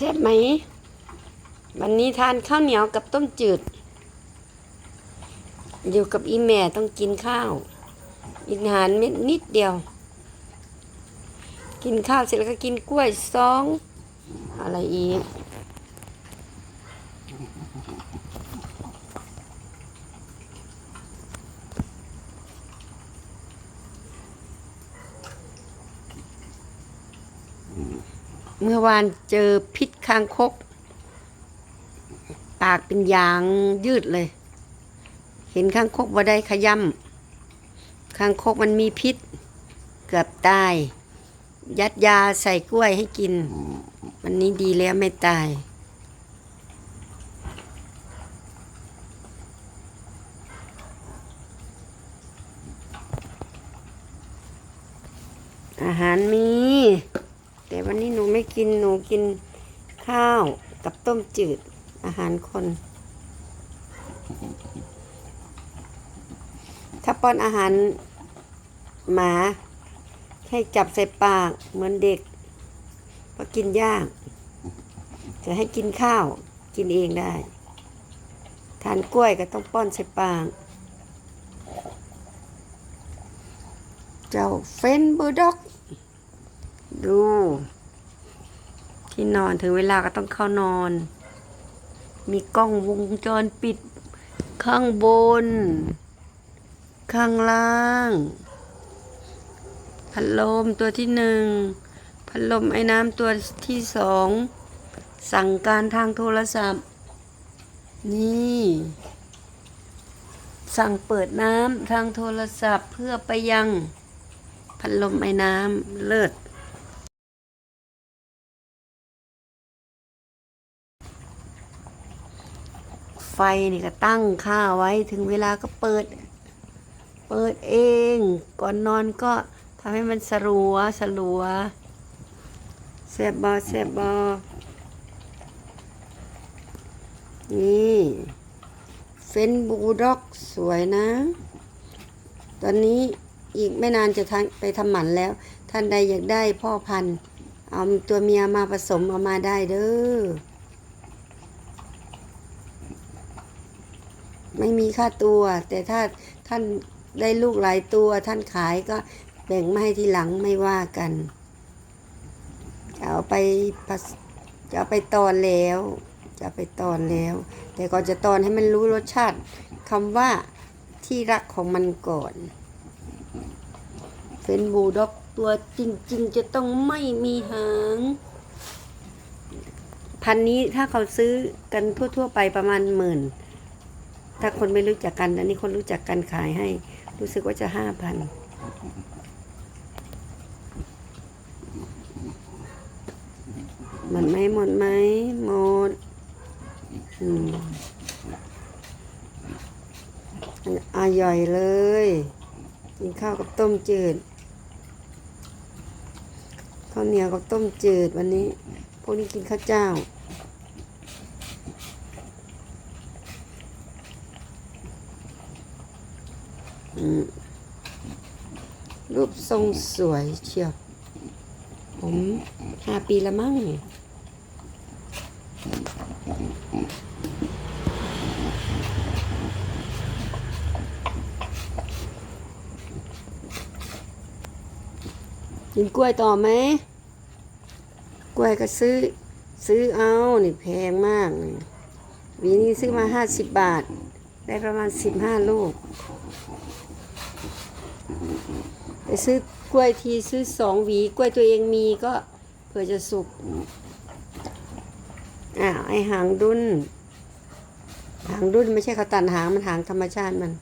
แซ่บไหม วันนี้ทานข้าวเหนียวกับต้มจืด อยู่กับอีแม่ต้องกินข้าวกินอาหารเม็ดนิดเดียว กินข้าวเสร็จแล้วก็กินกล้วยซอง อะไรอีก เมื่อวานเจอพิษคางคก ปากเป็นยางยืดเลย เห็นคางคกว่าได้ขย่ำคางคกมันมีพิษ เกือบตาย ยัดยาใส่กล้วยให้กิน วันนี้ดีแล้วไม่ตาย อาหารมี แต่วันนี้หนูไม่กินหนูกินข้าวกับต้มจืดอาหารคน ถ้าป้อนอาหารหมา ให้จับใส่ปากเหมือนเด็กเพราะกินยากจะให้กินข้าวกินเองได้ ทานกล้วยก็ต้องป้อนใส่ปากเจ้าเฟนเบูลด็อก ดู ที่นอนถึงเวลาก็ต้องเข้านอน มีกล้องวงจรปิด ข้างบน ข้างล่างพัดลมตัวที่หนึ่งพัดลมไอ้น้ำตัวที่สองสั่งการทางโทรศัพท์ นี่ สั่งเปิดน้ำทางโทรศัพท์เพื่อไปยังพัดลมไอ้น้ำเลิศ ไฟนี่ก็ตั้งค่าไว้ถึงเวลาก็เปิด เปิดเอง ก่อนนอนก็ทำให้มันสลัวสลัวแซบบอแซบบอนี่เฟนบูด็อกสวยนะ ตอนนี้อีกไม่นานจะทไปทำหมันแล้ว ท่านใดอยากได้พ่อพันธุ์ เอาตัวเมียมาผสมเอามาได้เด้อ ไม่มีค่าตัว แต่ถ้าท่านได้ลูกหลายตัว ท่านขายก็แบ่งมาให้ทีหลังไม่ว่ากันจะเอาไปจะเอาไปตอนแล้ว จะเอาไปตอนแล้ว แต่ก่อนจะตอนให้มันรู้รสชาติคำว่าที่รักของมันก่อนเฟนบูด็อกตัวจริง ๆ จะต้องไม่มีหาง พันนี้ถ้าเขาซื้อกันทั่ว ๆ ไปประมาณหมื่น ถ้าคนไม่รู้จักกันอันนี้คนรู้จักกันขายให้ รู้สึกว่าจะห้าพันหมดไหมหมดไหมหมดอืมอร่อยเลยกินข้าวกับต้มจืดข้าวเหนียวกับต้มจืดวันนี้ พวกนี้กินข้าวเจ้า รูปทรงสวยเชียว ผมห้าปีละมั้งกินกล้วยต่อไหม กล้วยก็ซื้อ ซื้อเอานี่แพงมากวีนี้ซื้อมาห้าสิบบาท ได้ประมาณสิบห้าลูก ไปซื้อกล้วยทีซื้อสองหวี กล้วยตัวเองมีก็เผื่อจะสุกอ่าไอหางดุนหางดุนไม่ใช่เขาตัดหางมันหางธรรมชาติมัน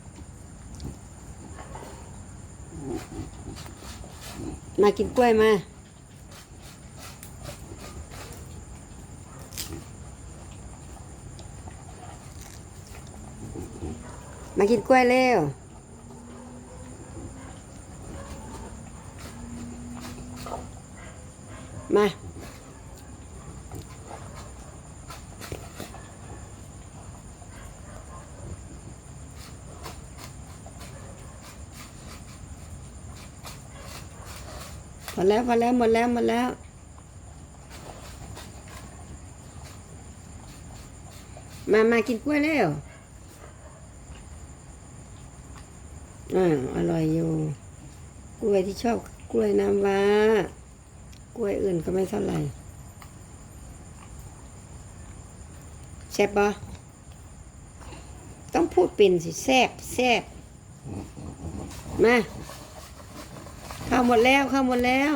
มากินกล้วยมามากินกล้วยเร็ว มาพอแล้วพอแล้วหมดแล้วหมดแล้วมามากินกล้วยแล้วอ่าอร่อยอยู่ กล้วยที่ชอบกล้วยน้ำว้า กล้วยอื่นก็ไม่เท่าไหร่แซ่บปะต้องพูดเป็นสิแซ่บแซ่บมาเข้าวหมดแล้วเข้าวหมดแล้ว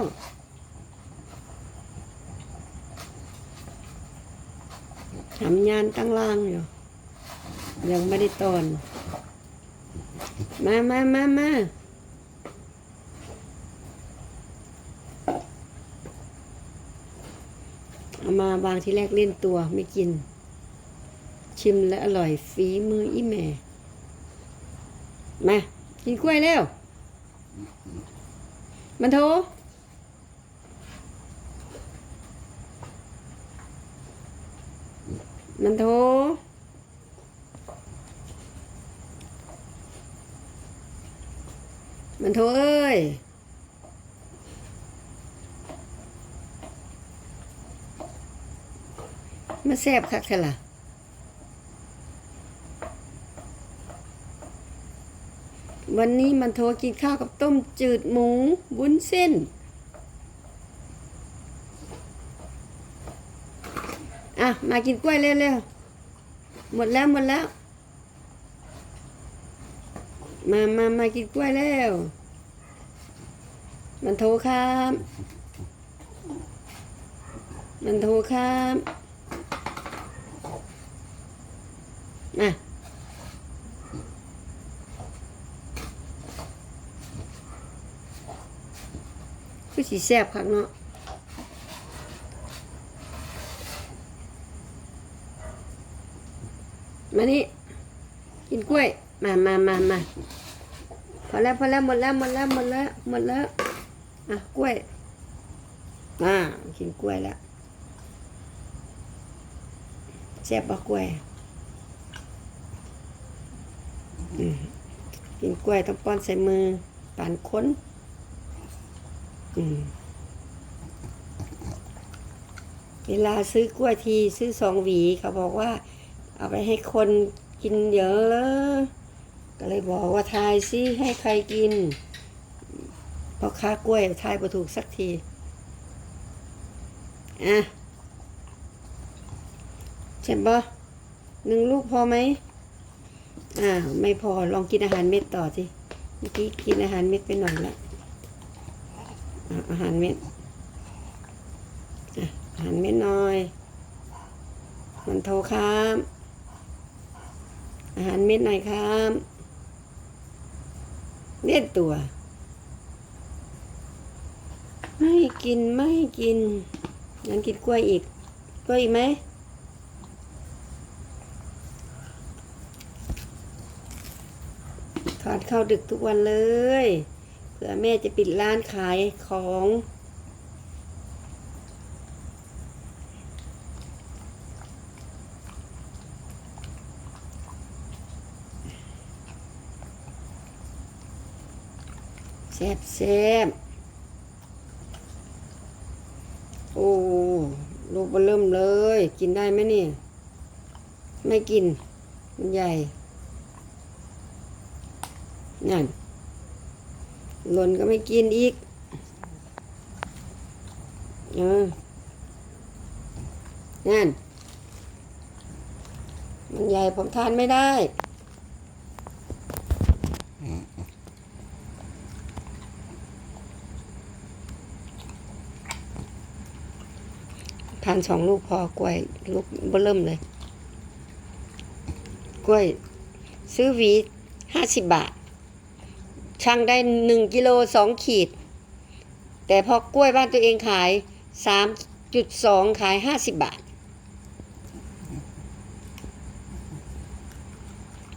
ทำงานตั้งล่างอยู่ ยังไม่ได้ตอน มามามามาเอา มาวางที่แรกเล่นตัวไม่กิน ชิมและอร่อยฝีมืออีแม่ มา กินกล้วยแล้ว มันโทมันโทมันโทเอ้ย มาแซบคักเถอะล่ะวันนี้มันโทรกินข้าวกับต้มจืดหมูวุ้นเส้น อะ มากินกล้วยเร็วๆ หมดแล้วหมดแล้ว มามามากินกล้วยแล้ว มันโทรครับ มันโทรครับ มาคือสีแซ่บคักเนาะมานี่กินกล้วย มามามามาพอแล้วพอแล้วหมดแล้วหมดแล้วหมดแล้วหมดแล้วอะกล้วยอ่ากินกล้วยแล้วแซ่บปะกล้วยอืม กินกล้วยต้องป้อนใส่มือปานค้นเวลาซื้อกล้วยทีซื้อสองหวีเขาบอกว่า เอาไปให้คนกินเยอะเลยก็เลยบอกว่าทายซิให้ใครกินพอค้ากล้วยทายประถูกสักทีอะเช่นบ่หนึ่งลูกพอไหม อ่าไม่พอลองกินอาหารเม็ดต่อสิเมื่อกี้กินอาหารเม็ดไปหน่อยละอาหารเม็ดอาหารเม็ดหน่อย มันโทรครับ อาหารเม็ดหน่อยครับเลียนตัว ไม่กินไม่กินงั้นกินกล้วยอีกกล้วยอีกไหม ทานข้าวดึกทุกวันเลย เผื่อแม่จะปิดร้านขายของแซ่บแซ่บโอ้ลูกเบอเริ่มเลย กินได้ไหมเนี่ย ไม่กิน มันใหญ่ นั่นหล่นก็ไม่กินอีกเออนั่น มันใหญ่ผมทานไม่ได้ ทานสองลูกพอกล้วย ลูกเบเริ่มเลย กล้วย ซื้อวีห้าสิบบาท ช่างได้หนึ่งกิโลสองขีด แต่พอกล้วยบ้านตัวเองขายสามจุดสองขายห้าสิบบาท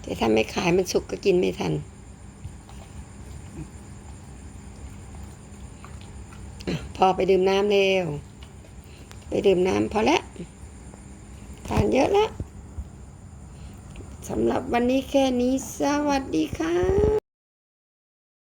แต่ถ้าไม่ขายมันสุกก็กินไม่ทัน พอไปดื่มน้ำเร็ว ไปดื่มน้ำพอแล้วทานเยอะแล้วสำหรับวันนี้แค่นี้สวัสดีค่ะ